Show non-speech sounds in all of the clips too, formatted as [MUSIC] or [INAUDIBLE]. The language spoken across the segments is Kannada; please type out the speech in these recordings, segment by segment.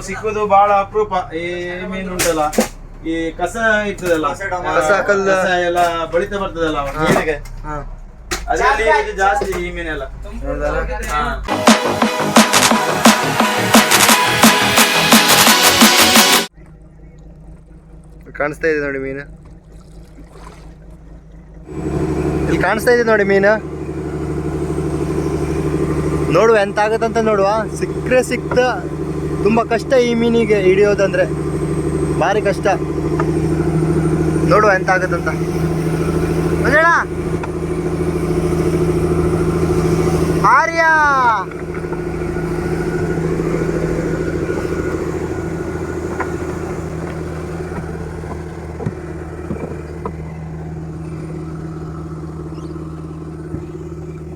ಸಿಕ್ಕುದು ಬಹಳ ಅಪರೂಪ. ಈ ಮೀನು ಉಂಟಲ್ಲ ಈ ಕಸ ಇರ್ತದಲ್ಲ ಕಸ, ಕಲ್ಲು. ಎಲ್ಲ ಬಳಿತ ಬರ್ತದಲ್ಲ ಹಾ. ಅದರಲ್ಲಿ ಇದು ಜಾಸ್ತಿ ಈ ಮೀನೆಲ್ಲ? ಹಾ. ಕಾಣಿಸ್ತಾ ಇದೆ ನೋಡಿ ಮೀನು. ಇಲ್ಲಿ ಕಾಣಿಸ್ತಾ ಇದೆ ನೋಡಿ ಮೀನು. ನೋಡುವ ಎಂತ ಆಗತ್ತಂತ ನೋಡುವ. ಸಿಕ್ಕರೆ ಸಿಕ್ತ. ತುಂಬ ಕಷ್ಟ ಈ ಮೀನಿಗೆ ಹಿಡಿಯೋದಂದ್ರೆ ಭಾರಿ ಕಷ್ಟ. ನೋಡುವ ಎಂತ ಆಗತ್ತಂತ ಮಂಜಣ್ಣ ಆರ್ಯ!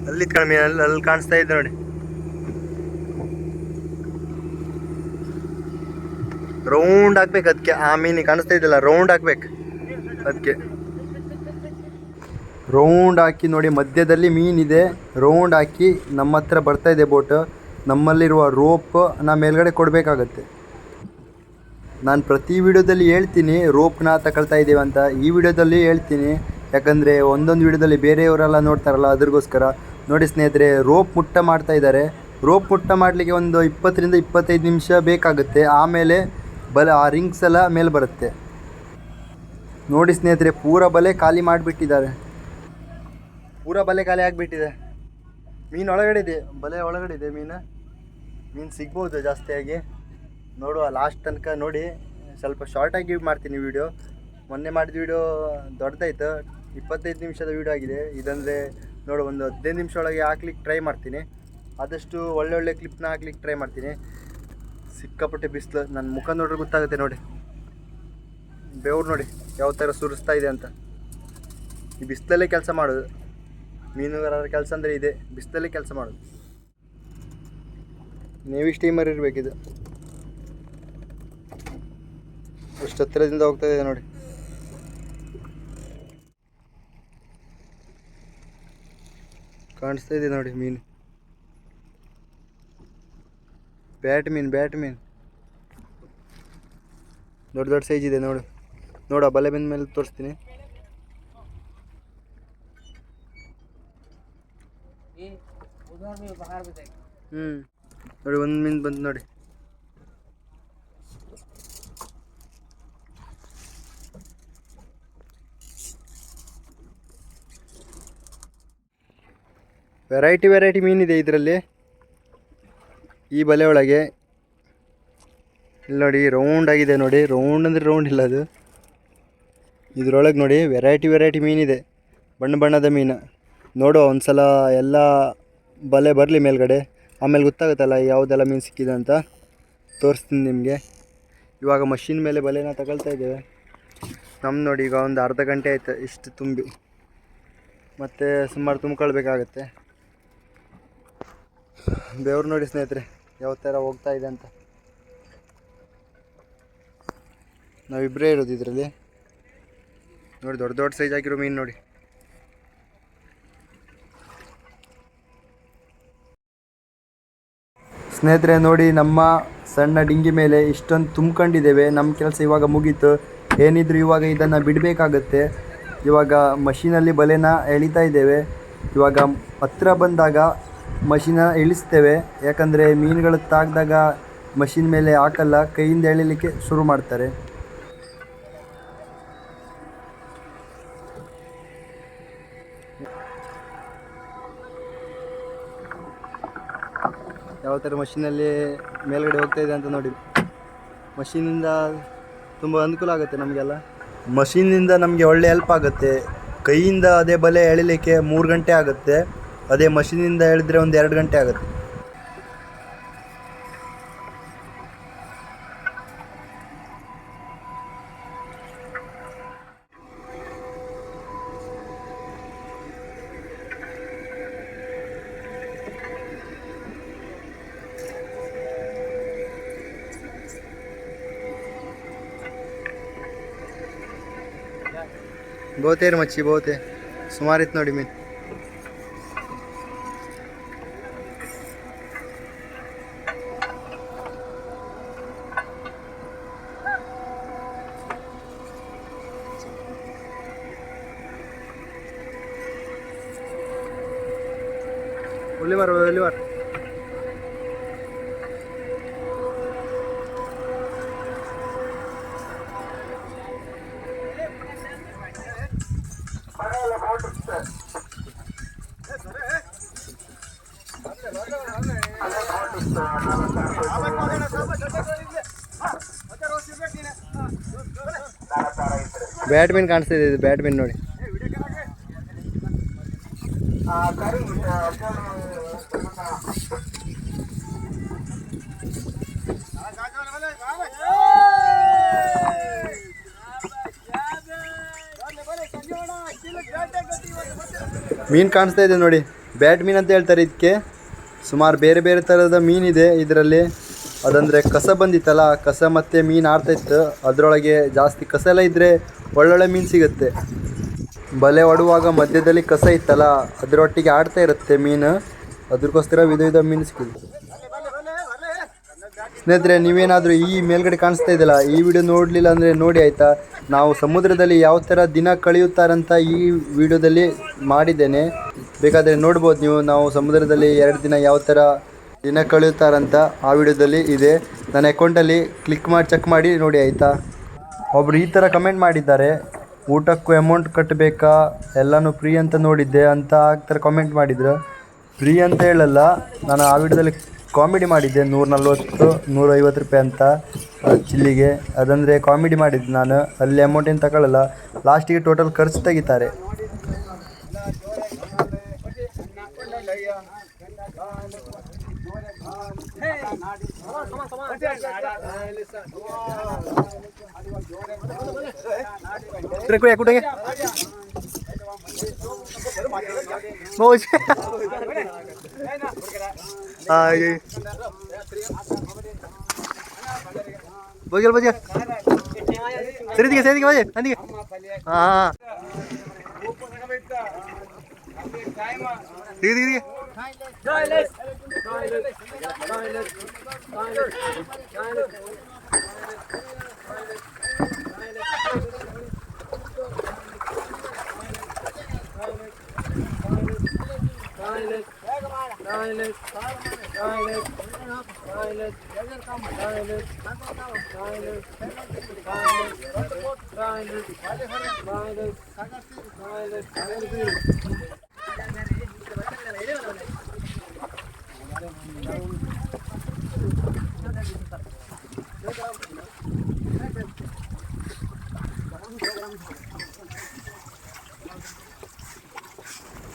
ಅಲ್ಲಿ ಕಡಿಮೆ ಅಲ್ಲಿ ಅಲ್ಲಿ ಕಾಣಿಸ್ತಾ ಇದೆ ನೋಡಿ. ರೌಂಡ್ ಹಾಕ್ಬೇಕು ಅದಕ್ಕೆ ಆ ಮೀನಿಗೆ ಕಾಣಿಸ್ತಾ ಇದೆಯಲ್ಲ ರೌಂಡ್ ಹಾಕ್ಬೇಕು. ಅದಕ್ಕೆ ರೌಂಡ್ ಹಾಕಿ ನೋಡಿ, ಮಧ್ಯದಲ್ಲಿ ಮೀನಿದೆ. ರೌಂಡ್ ಹಾಕಿ ನಮ್ಮ ಹತ್ರ ಬರ್ತಾ ಇದೆ ಬೋಟ್ ನಮ್ಮಲ್ಲಿರುವ ರೋಪ್ ನಾ ಮೇಲ್ಗಡೆ ಕೊಡಬೇಕಾಗತ್ತೆ. ನಾನು ಪ್ರತಿ ವಿಡಿಯೋದಲ್ಲಿ ಹೇಳ್ತೀನಿ ರೋಪ್ನ ತಗೊಳ್ತಾ ಇದ್ದೀವಿ ಅಂತ. ಈ ವಿಡಿಯೋದಲ್ಲಿ ಹೇಳ್ತೀನಿ. ಯಾಕಂದರೆ ಒಂದೊಂದು ವಿಡಿಯೋದಲ್ಲಿ ಬೇರೆಯವರೆಲ್ಲ ನೋಡ್ತಾರಲ್ಲ, ಅದ್ರಗೋಸ್ಕರ. ನೋಡಿ ಸ್ನೇಹಿತರೆ ರೋಪ್ ಮುಟ್ಟ ಮಾಡ್ತಾ ಇದ್ದಾರೆ. ರೋಪ್ ಮುಟ್ಟ ಮಾಡಲಿಕ್ಕೆ ಒಂದು ಇಪ್ಪತ್ತರಿಂದ ಇಪ್ಪತ್ತೈದು ನಿಮಿಷ ಬೇಕಾಗುತ್ತೆ. ಆಮೇಲೆ ಬಲ ಆ ರಿಂಗ್ಸ್ ಎಲ್ಲ ಮೇಲೆ ಬರುತ್ತೆ. ನೋಡಿ ಸ್ನೇಹಿತರೆ, ಪೂರ ಬಲೆ ಖಾಲಿ ಮಾಡಿಬಿಟ್ಟಿದ್ದಾರೆ. ಪೂರ ಬಲೆ ಖಾಲಿ ಆಗಿಬಿಟ್ಟಿದೆ. ಮೀನು ಒಳಗಡೆ ಇದೆ ಬಲೆ ಒಳಗಡೆ ಇದೆ ಮೀನು. ಮೀನು ಸಿಗ್ಬೋದು ಜಾಸ್ತಿಯಾಗಿ. ನೋಡುವ ಲಾಸ್ಟ್ ತನಕ ನೋಡಿ. ಸ್ವಲ್ಪ ಶಾರ್ಟಾಗಿ ಮಾಡ್ತೀನಿ ವೀಡಿಯೋ ಮೊನ್ನೆ ಮಾಡಿದ ವಿಡಿಯೋ ದೊಡ್ಡದಾಯ್ತು. ಇಪ್ಪತ್ತೈದು ನಿಮಿಷದ ವಿಡಿಯೋ ಆಗಿದೆ. ಇದಂದರೆ ನೋಡು, ಒಂದು ಹದಿನೈದು ನಿಮಿಷ ಒಳಗೆ ಹಾಕ್ಲಿಕ್ಕೆ ಟ್ರೈ ಮಾಡ್ತೀನಿ. ಆದಷ್ಟು ಒಳ್ಳೊಳ್ಳೆ ಕ್ಲಿಪ್ನ ಹಾಕ್ಲಿಕ್ಕೆ ಟ್ರೈ ಮಾಡ್ತೀನಿ. ಸಿಕ್ಕಾಪಟ್ಟೆ ಬಿಸಿಲು. ನನ್ನ ಮುಖ ನೋಡ್ರೆ ಗೊತ್ತಾಗುತ್ತೆ ನೋಡಿ. ಬೆವ್ರು ನೋಡಿ, ಯಾವ ಥರ ಸುರಿಸ್ತಾ ಇದೆ ಅಂತ. ಈ ಬಿಸಿಲಲ್ಲೇ ಕೆಲಸ ಮಾಡೋದು. ಮೀನುಗಾರರ ಕೆಲಸ ಅಂದರೆ ಇದೆ, ಬಿಸಿಲಲ್ಲೇ ಕೆಲಸ ಮಾಡೋದು. ನೇವಿ ಸ್ಟೀಮರ್ ಇರಬೇಕಿದು. ಅಷ್ಟು ಹತ್ತಿರದಿಂದ ಹೋಗ್ತಾ ಇದೆ ನೋಡಿ. ಕಾಣಿಸ್ತಾ ಇದೆ ನೋಡಿ ಮೀನು. ಬ್ಯಾಟ್ ಮೀನ್ ಬ್ಯಾಟ್ ಮೀನ್ ದೊಡ್ಡ ದೊಡ್ಡ ಸೈಜ್ ಇದೆ ನೋಡು. ನೋಡ ಬಲೆ ಬಂದ ಮೇಲೆ ತೋರಿಸ್ತೀನಿ ಹ್ಞೂ ನೋಡಿ ಒಂದು ಮೀನು ಬಂತು ನೋಡಿ. ವೆರೈಟಿ ವೆರೈಟಿ ಮೀನಿದೆ ಇದರಲ್ಲಿ. ಈ ಬಲೆ ಒಳಗೆ ಇಲ್ಲಿ ನೋಡಿ ರೌಂಡ್ ಆಗಿದೆ ನೋಡಿ. ರೌಂಡ್ ಅಂದರೆ ರೌಂಡ್ ಇಲ್ಲ ಅದು. ಇದರೊಳಗೆ ನೋಡಿ ವೆರೈಟಿ ವೆರೈಟಿ ಮೀನಿದೆ ಬಣ್ಣ ಬಣ್ಣದ ಮೀನು. ನೋಡು ಒಂದು ಸಲ ಎಲ್ಲ ಬಲೆ ಬರಲಿ ಮೇಲ್ಗಡೆ. ಆಮೇಲೆ ಗೊತ್ತಾಗುತ್ತಲ್ಲ ಯಾವುದೆಲ್ಲ ಮೀನು ಸಿಕ್ಕಿದೆ ಅಂತ. ತೋರಿಸ್ತೀನಿ ನಿಮಗೆ. ಇವಾಗ ಮಷಿನ್ ಮೇಲೆ ಬಲೆನ ತಗೊಳ್ತಾ ಇದ್ದೇವೆ. ನಮ್ಮ ನೋಡಿ ಈಗ ಒಂದು ಅರ್ಧ ಗಂಟೆ ಆಯಿತು ಇಷ್ಟು ತುಂಬಿ. ಮತ್ತು ಸುಮಾರು ತುಂಬಿಕೊಳ್ಬೇಕಾಗತ್ತೆ. ಬೆವ್ರು ನೋಡಿ ಸ್ನೇಹಿತರೆ. ಯಾವ ಥರ ಹೋಗ್ತಾ ಇದೆ ಅಂತ. ನಾವಿಬ್ಬರೇ ಇರೋದು ಇದರಲ್ಲಿ. ನೋಡಿ, ದೊಡ್ಡ ದೊಡ್ಡ ಸೈಜ್ ಆಗಿರೋ ಮೀನು ನೋಡಿ. ಸ್ನೇಹಿತರೆ, ನೋಡಿ, ನಮ್ಮ ಸಣ್ಣ ಡಿಂಗಿ ಮೇಲೆ ಇಷ್ಟೊಂದು ತುಂಬ್ಕೊಂಡಿದ್ದೇವೆ. ನಮ್ಮ ಕೆಲಸ ಇವಾಗ ಮುಗೀತು. ಏನಿದ್ರು ಇವಾಗ ಇದನ್ನು ಬಿಡಬೇಕಾಗತ್ತೆ. ಇವಾಗ ಮಷೀನಲ್ಲಿ ಬಲೆನ ಎಳಿತಾ ಇದ್ದೇವೆ. ಇವಾಗ ಹತ್ರ ಬಂದಾಗ ಮಷೀನ ಇಳಿಸ್ತೇವೆ. ಯಾಕಂದರೆ ಮೀನುಗಳು ತಾಗ್ದಾಗ ಮಷೀನ್ ಮೇಲೆ ಹಾಕಲ್ಲ ಕೈಯಿಂದ ಎಳಿಲಿಕ್ಕೆ ಶುರು ಮಾಡ್ತಾರೆ. ಯಾವ ಥರ ಮಷೀನಲ್ಲಿ ಮೇಲ್ಗಡೆ ಹೋಗ್ತಾ ಇದೆ ಅಂತ ನೋಡಿ. ಮಷೀನಿಂದ ತುಂಬ ಅನುಕೂಲ ಆಗುತ್ತೆ ನಮಗೆಲ್ಲ. ಮಷೀನಿಂದ ನಮಗೆ ಒಳ್ಳೆ ಹೆಲ್ಪ್ ಆಗುತ್ತೆ. ಕೈಯಿಂದ ಅದೇ ಬಲೆ ಎಳಿಲಿಕ್ಕೆ ಮೂರು ಗಂಟೆ ಆಗುತ್ತೆ. ಅದೇ ಮಷೀನಿಂದ ಹೇಳಿದ್ರೆ ಒಂದು ಎರಡು ಗಂಟೆ ಆಗುತ್ತೆ. ಬಹುತೇರು ಮಚ್ಚಿ ಬಹುತೇ ಸುಮಾರಿತ್ತು ನೋಡಿ ಮೀನು. ಒಲಿವರ್ ಒಲಿವರ್ ಬ್ಯಾಟ್ಮಿನ್ ಕಾಣಿಸ್ತಾ ಇದೆ ಇದು ಬ್ಯಾಟ್ಮಿನ್ ನೋಡಿ. ಮೀನು ಕಾಣಿಸ್ತಾ ಇದೆ ನೋಡಿ. ಬ್ಯಾಟ್ ಮೀನ್ ಅಂತ ಹೇಳ್ತಾರೆ ಇದಕ್ಕೆ. ಸುಮಾರು ಬೇರೆ ಬೇರೆ ಥರದ ಮೀನಿದೆ ಇದರಲ್ಲಿ. ಅದಂದರೆ ಕಸ ಬಂದಿತ್ತಲ್ಲ, ಕಸ ಮತ್ತು ಮೀನು ಆಡ್ತಾ ಇತ್ತು. ಅದರೊಳಗೆ ಜಾಸ್ತಿ ಕಸ ಎಲ್ಲ ಇದ್ದರೆ ಒಳ್ಳೊಳ್ಳೆ ಮೀನು ಸಿಗುತ್ತೆ. ಬಲೆ ಒಡುವಾಗ ಮಧ್ಯದಲ್ಲಿ ಕಸ ಇತ್ತಲ್ಲ, ಅದರೊಟ್ಟಿಗೆ ಆಡ್ತಾ ಇರುತ್ತೆ ಮೀನು. ಅದಕ್ಕೋಸ್ಕರ ವಿಧ ವಿಧ ಮೀನು ಸಿಕ್ಕಿದೆ. ಸ್ನೇಹಿತರೆ, ನೀವೇನಾದರೂ ಈ ಮೇಲ್ಗಡೆ ಕಾಣಿಸ್ತಾ ಇದೆಯಲ್ಲ, ಈ ವಿಡಿಯೋ ನೋಡಲಿಲ್ಲ ಅಂದರೆ ನೋಡಿ ಆಯಿತಾ? ನಾವು ಸಮುದ್ರದಲ್ಲಿ ಯಾವ ಥರ ದಿನ ಕಳೆಯುತ್ತಾರಂತ ಈ ವಿಡಿಯೋದಲ್ಲಿ ಮಾಡಿದ್ದೇನೆ. ಬೇಕಾದರೆ ನೋಡ್ಬೋದು ನೀವು, ನಾವು ಸಮುದ್ರದಲ್ಲಿ ಎರಡು ದಿನ ಯಾವ ಥರ ದಿನ ಕಳೆಯುತ್ತಾರಂತ ಆ ವಿಡಿಯೋದಲ್ಲಿ ಇದೆ. ನನ್ನ ಅಕೌಂಟಲ್ಲಿ ಕ್ಲಿಕ್ ಮಾಡಿ, ಚೆಕ್ ಮಾಡಿ ನೋಡಿ ಆಯಿತಾ? ಒಬ್ಬರು ಈ ಥರ ಕಮೆಂಟ್ ಮಾಡಿದ್ದಾರೆ. ಊಟಕ್ಕೂ ಅಮೌಂಟ್ ಕಟ್ಟಬೇಕಾ ಎಲ್ಲನೂ ಫ್ರೀ ಅಂತ ನೋಡಿದ್ದೆ ಅಂತ ಆ ಕಾಮೆಂಟ್ ಮಾಡಿದ್ರು. ಫ್ರೀ ಅಂತ ಹೇಳಲ್ಲ, ನಾನು ಆ ವಿಡಿಯೋದಲ್ಲಿ ಕಾಮಿಡಿ ಮಾಡಿದ್ದೆ ನೂರ ನಲ್ವತ್ತು ನೂರೈವತ್ತು ರೂಪಾಯಿ ಅಂತ ಚಿಲ್ಲಿಗೆ. ಅದಂದರೆ ಕಾಮಿಡಿ ಮಾಡಿದ್ದೆ ನಾನು, ಅಲ್ಲಿ ಅಮೌಂಟ್ ಏನು ತಗೊಳ್ಳಲ್ಲ ಲಾಸ್ಟಿಗೆ ಟೋಟಲ್ ಖರ್ಚು ತೆಗಿತಾರೆ. तेरे को एक उठेंगे मौज हाँ ये दिखे सर दिखे बोल हाँ दिखे दिखे दिखे Silence! Silence! Silence! Silence! Silence! toilet, toilet, toilet, toilet, toilet, toilet, toilet, toilet, toilet,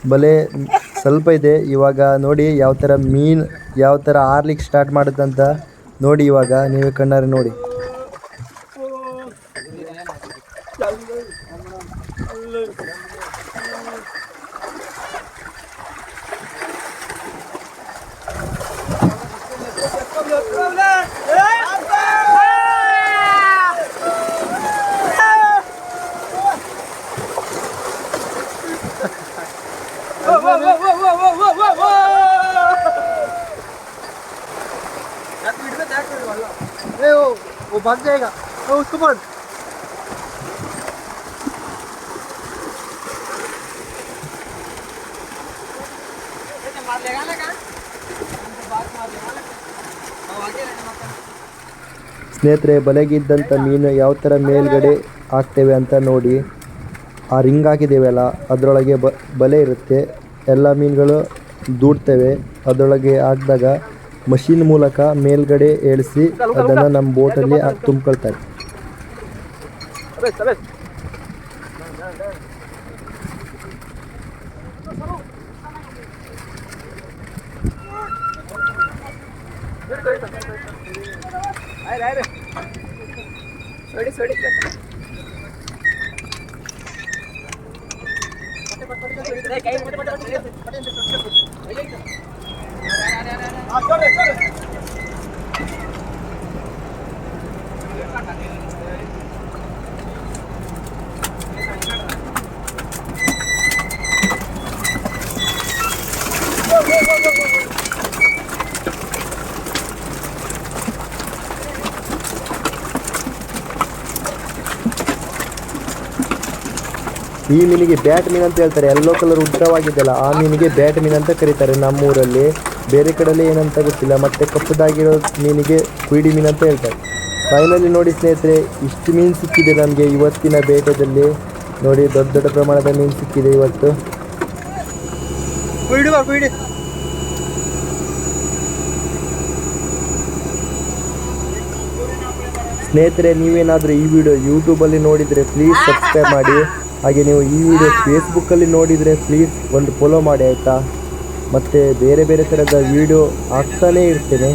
भले ಸ್ವಲ್ಪ ಇದೆ. ಇವಾಗ ನೋಡಿ ಯಾವ ತರ ಮೀನ್ ಯಾವ ತರ ಆರ್ಲಿಕ್ಕೆ ಸ್ಟಾರ್ಟ್ ಮಾಡುತ್ತಂತ ನೋಡಿ ಇವಾಗ ನೀವೇ ಕಣ್ಣಾರೆ ನೋಡಿ. भाग जाएगा ओ उसको पकड़ ಸ್ನೇಹಿತರೆ ಬಲೆಗಿದ್ದಂಥ ಮೀನು ಯಾವ ಥರ ಮೇಲ್ಗಡೆ ಹಾಕ್ತೇವೆ ಅಂತ ನೋಡಿ ಆ ರಿಂಗ್ ಹಾಕಿದ್ದೇವಲ್ಲ ಅದರೊಳಗೆ ಬ ಬಲೆ ಇರುತ್ತೆ ಎಲ್ಲ ಮೀನುಗಳು ದೂಡ್ತೇವೆ ಅದರೊಳಗೆ ಹಾಕಿದಾಗ मशीन मूलक मेलगढ़ ऐसी अदान नम बोटली तुमको ಈ ಮೀನಿಗೆ ಬ್ಯಾಟ್ ಮೀನ್ ಅಂತ ಹೇಳ್ತಾರೆ. ಎಲ್ಲೋ ಕಲರ್ ಉದ್ದವಾಗಿದ್ದೆಲ್ಲ ಆ ಮೀನಿಗೆ ಬ್ಯಾಟ್ ಮೀನ್ ಅಂತ ಕರೀತಾರೆ ನಮ್ಮೂರಲ್ಲಿ. ಬೇರೆ ಕಡೆಯಲ್ಲಿ ಏನಂತ ಗೊತ್ತಿಲ್ಲ ಮತ್ತೆ ಕಪ್ಪದಾಗಿರೋ ಮೀನಿಗೆ ಕುಯ್ಡಿ ಮೀನು ಅಂತ ಹೇಳ್ತಾರೆ. ಫೈನಲಿ ನೋಡಿ ಸ್ನೇಹಿತರೆ ಇಷ್ಟು ಮೀನು ಸಿಕ್ಕಿದೆ ನಮಗೆ ಇವತ್ತಿನ ಬೇಟದಲ್ಲಿ ನೋಡಿ ದೊಡ್ಡ ದೊಡ್ಡ ಪ್ರಮಾಣದ ಮೀನು ಸಿಕ್ಕಿದೆ ಇವತ್ತು. ಸ್ನೇಹಿತರೆ ನೀವೇನಾದರೂ ಈ ವಿಡಿಯೋ ಯೂಟ್ಯೂಬಲ್ಲಿ ನೋಡಿದರೆ ಪ್ಲೀಸ್ ಸಬ್ಸ್ಕ್ರೈಬ್ ಮಾಡಿ. ಹಾಗೆ ನೀವು ಈ ವಿಡಿಯೋ ಫೇಸ್ಬುಕ್ಕಲ್ಲಿ ನೋಡಿದರೆ ಪ್ಲೀಸ್ ಒಂದು ಫಾಲೋ ಮಾಡಿ ಆಯಿತಾ? ಮತ್ತು ಬೇರೆ ಬೇರೆ ಥರದ ವಿಡಿಯೋ ಹಾಕ್ತಾನೇ ಇರ್ತೇನೆ.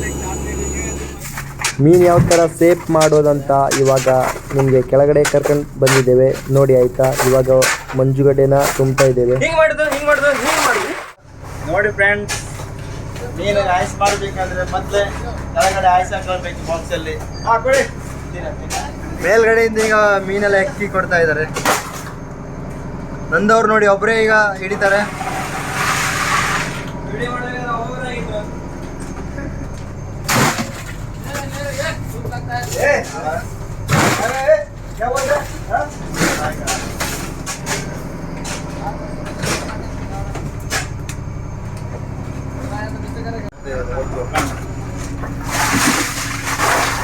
ಮೀನು ಯಾವ ಥರ ಸೇಫ್ ಮಾಡೋದಂತ ಇವಾಗ ನಿಮಗೆ ಕೆಳಗಡೆ ಕರ್ಕೊಂಡು ಬಂದಿದ್ದೇವೆ. ನೋಡಿ ಆಯಿತಾ, ಇವಾಗ ಮಂಜುಗಡ್ಡೆನ ತುಂಬ್ತಾ ಇದ್ದೇವೆ. ನೋಡಿ ಫ್ರೆಂಡ್ಸ್ ಮೀನು ಆಯ್ಸ್ ಮಾಡಬೇಕಾದ್ರೆ ಕೆಳಗಡೆ ಆಯ್ಸ್ ಹಾಕೊಳ್ಬೇಕು ಬಾಕ್ಸ್ ಅಲ್ಲಿ. ಹಾಕೊಳ್ಳಿ ಮೇಲ್ಗಡೆಯಿಂದ ಈಗ ಮೀನೆಲ್ಲ ಎಕ್ಕಿ ಕೊಡ್ತಾ ಇದ್ದಾರೆ. ನಂದವ್ರು ನೋಡಿ ಒಬ್ಬರೇ ಈಗ ಹಿಡಿತಾರೆ.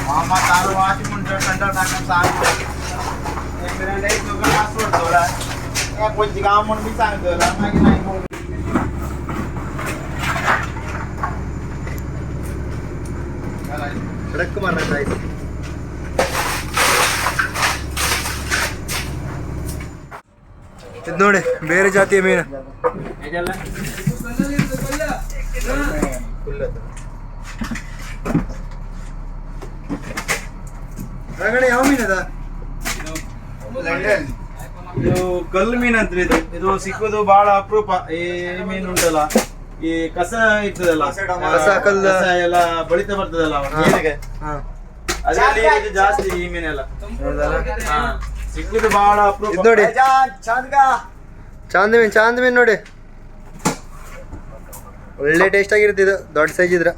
मामा चालू वाशी म्हणतो कंटाळ टाकणं चालू एक मिनिट एक दोघं पासवर्ड ठेवला कोणती गाव म्हणून मी सांगितलं नाही ബ്രേക്ക് മരണം ഗൈസ് ಇದು ನೋಡಿ ಬೇರೆ ಜಾತಿಯ ಮೀನು. ರಗಡೆ ಯಾವ ಮೀನದ ಇದು? ಕಲ್ಲು ಮೀನು ಅಂತ ಇದು. ಇದು ಸಿಕ್ಕೋದು ಬಹಳ ಅಪರೂಪ. ಈ ಮೀನು ಉಂಟಲ್ಲ ಈ ಕಸ ಇರ್ತದಲ್ಲ ಕಸ, ಕಲ್ಲು. ಕಸ ಎಲ್ಲ ಬಳಿತ ಬರ್ತದಲ್ಲ ನೀರಿಗೆ ಹಾ ಅದರಲ್ಲಿ ಇದು ಜಾಸ್ತಿ ಈ ಮೀನೆಲ್ಲ ಹಾ. ಸಿಕ್ಕುದು ಬಹಳ ಅಪರೂಪ ಇದು ನೋಡಿ ಚಾಂದ್ ಮೀನ್ ಚಾಂದ್ ಮೀನ್ ನೋಡಿ ಒಳ್ಳೆ ಟೇಸ್ಟ್ ಆಗಿರುತ್ತೆ ಇದು ದೊಡ್ಡ ಸೈಜ್ ಇದ್ರ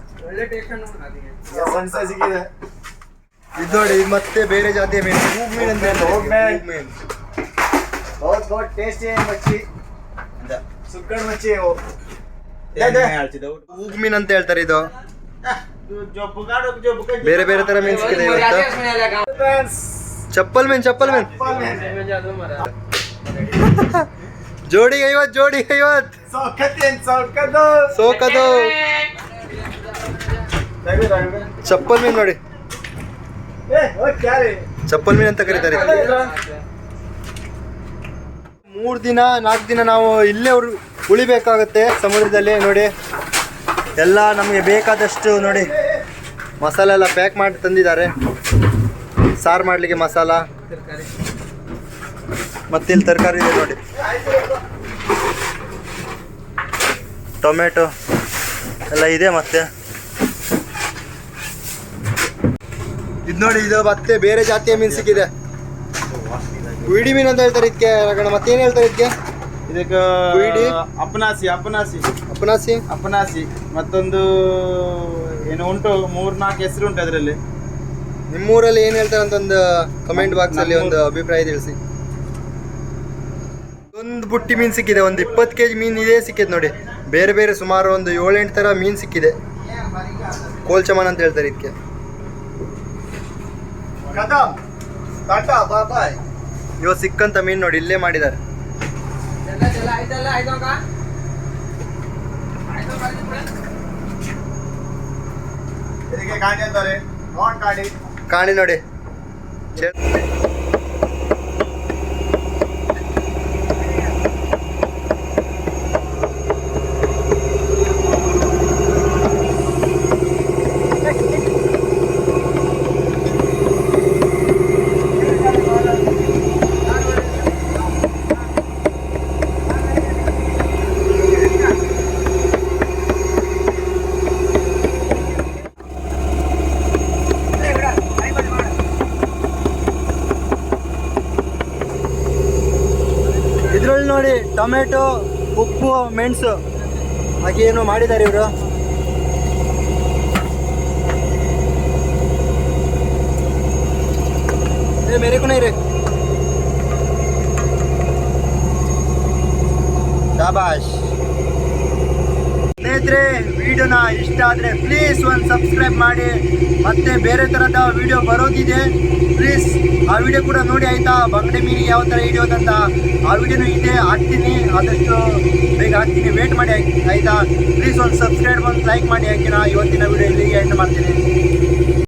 ಸಿಕ್ಕಿದೆ ಇದು ನೋಡಿ ಇದು ಮತ್ತೆ ಬೇರೆ ಜಾತಿಯ ಮೀನು ಹೂಗ್ ಮೀನ್ ಅಂತ ಹೇಳ್ತಾರೆ. ಹೂಗ್ ಮೀನ್. ಹೂಗ್ ಮೀನ್. बहुत बहुत टेस्टी है मच्छी सुक्कड़ मच्छी है वो ಮೀನ್ ಅಂತ ಹೇಳ್ತಾರೆ ಇದು. ಬೇರೆ ಬೇರೆ ತರ ಮೀನ್ ಸಿಕ್ಕಿದೆ ಇವತ್ತು ಚಪ್ಪಲ್ ಮೀನ್ ಚಪ್ಪಲ್ ಮೀನ್. [LAUGHS] ಜೋಡಿ ಐವತ್ ಜೋಡಿ ಐವತ್ ಸೋಕದು ಚಪ್ಪಲ್ ಮೀನ್ ನೋಡಿ. ಚಪ್ಪಲ್ ಮೀನ್ ಅಂತ ಕರೀತಾರೆ. ಮೂರ್ ದಿನ ನಾಲ್ಕು ದಿನ ನಾವು ಇಲ್ಲೇ ಅವ್ರು ಉಳಿಬೇಕಾಗತ್ತೆ ಸಮುದ್ರದಲ್ಲಿ, ನೋಡಿ. ಎಲ್ಲ ನಮಗೆ ಬೇಕಾದಷ್ಟು, ನೋಡಿ. ಮಸಾಲೆ ಎಲ್ಲ ಪ್ಯಾಕ್ ಮಾಡಿ ತಂದಿದ್ದಾರೆ. ಸಾರು ಮಾಡಲಿಕ್ಕೆ ಮಸಾಲ. ಮತ್ತೆ ಇಲ್ಲಿ ತರಕಾರಿ ಇದೆ, ನೋಡಿ. ಟೊಮೆಟೊ ಎಲ್ಲ ಇದೆ ಮತ್ತೆ. ಇದು ನೋಡಿ, ಇದು ಮತ್ತೆ ಬೇರೆ ಜಾತಿಯ ಮೀನು ಸಿಕ್ಕಿದೆ. ವಿಡಿ ಮೀನು ಅಂತ ಹೇಳ್ತಾರೆ ಇದಕ್ಕೆ ಮತ್ತೆ ಮತ್ತೇನು ಹೇಳ್ತಾರೆ ಇದಕ್ಕೆ ಇದಕ್ಕೆ ಕುಯ್ಡಿ? ಅಪನಾಸಿ ಅಪನಾಸಿ. ಅಪನಾಸಿ? ಅಪನಾಸಿ. ಮತ್ತೊಂದು ಏನು ಉಂಟು? ಮೂರ್ನಾಲ್ಕು ಹೆಸರು ಉಂಟು ಅದರಲ್ಲಿ. ನಿಮ್ಮೂರಲ್ಲಿ ಏನ್ ಹೇಳ್ತಾರೆ ಅಂತ ಒಂದು ಕಮೆಂಟ್ ಬಾಕ್ಸ್ ಅಲ್ಲಿ ಒಂದು ಅಭಿಪ್ರಾಯ ತಿಳಿಸಿ. ಒಂದು ಬುಟ್ಟಿ ಮೀನ್ ಸಿಕ್ಕಿದೆ. ಒಂದು ಇಪ್ಪತ್ತು ಕೆಜಿ ಮೀನ್ ಇದೇ ಸಿಕ್ಕಿದೆ ನೋಡಿ. ಬೇರೆ ಬೇರೆ ಸುಮಾರು ಒಂದು ಏಳೆಂಟು ತರ ಮೀನ್ ಸಿಕ್ಕಿದೆ. ಕೋಲ್ಚಮನ್ ಅಂತ ಹೇಳ್ತಾರೆ ಇದಕ್ಕೆ ಇವತ್ತು ಟಾಟಾ ಬಾಬಾಯ್ ಸಿಕ್ಕಂತ ಮೀನ್ ನೋಡಿ ಇಲ್ಲೇ ಮಾಡಿದ್ದಾರೆ. ಕಾಣಿ ನೋಡಿ ಚೆ- ಇದ್ರಲ್ಲಿ ನೋಡಿ ಟೊಮೆಟೊ ಉಪ್ಪು ಮೆಣಸು. ಹಾಗೆ ಏನು ಮಾಡಿದ್ದಾರೆ ಇವರು. ಏ ಕೊನೆ ಇರೆ ಶಾಬಾಷ್ ಸ್ನೇಹಿತರೆ ವಿಡಿಯೋನ ಇಷ್ಟ ಆದರೆ ಪ್ಲೀಸ್ ಒಂದು ಸಬ್ಸ್ಕ್ರೈಬ್ ಮಾಡಿ. ಮತ್ತೆ ಬೇರೆ ಥರದ ವಿಡಿಯೋ ಬರೋದಿದೆ ಪ್ಲೀಸ್ ಆ ವಿಡಿಯೋ ಕೂಡ ನೋಡಿ ಆಯಿತಾ? ಬಂಗಡೆ ಮೀನಿ ಯಾವ ಥರ ಹಿಡಿಯೋದಂತ ಆ ವಿಡಿಯೋನು ಇದೆ ಹಾಕ್ತೀನಿ, ಆದಷ್ಟು ಬೇಗ ಹಾಕ್ತೀನಿ. ವೇಟ್ ಮಾಡಿ ಆಯ್ತಾ? ಪ್ಲೀಸ್ ಒಂದು ಸಬ್ಸ್ಕ್ರೈಬ್ ಒಂದು ಲೈಕ್ ಮಾಡಿ ಹಾಕಿನ. ಇವತ್ತಿನ ವಿಡಿಯೋ ಇಲ್ಲಿಗೆ ಎಂಡ್ ಮಾಡ್ತೀನಿ.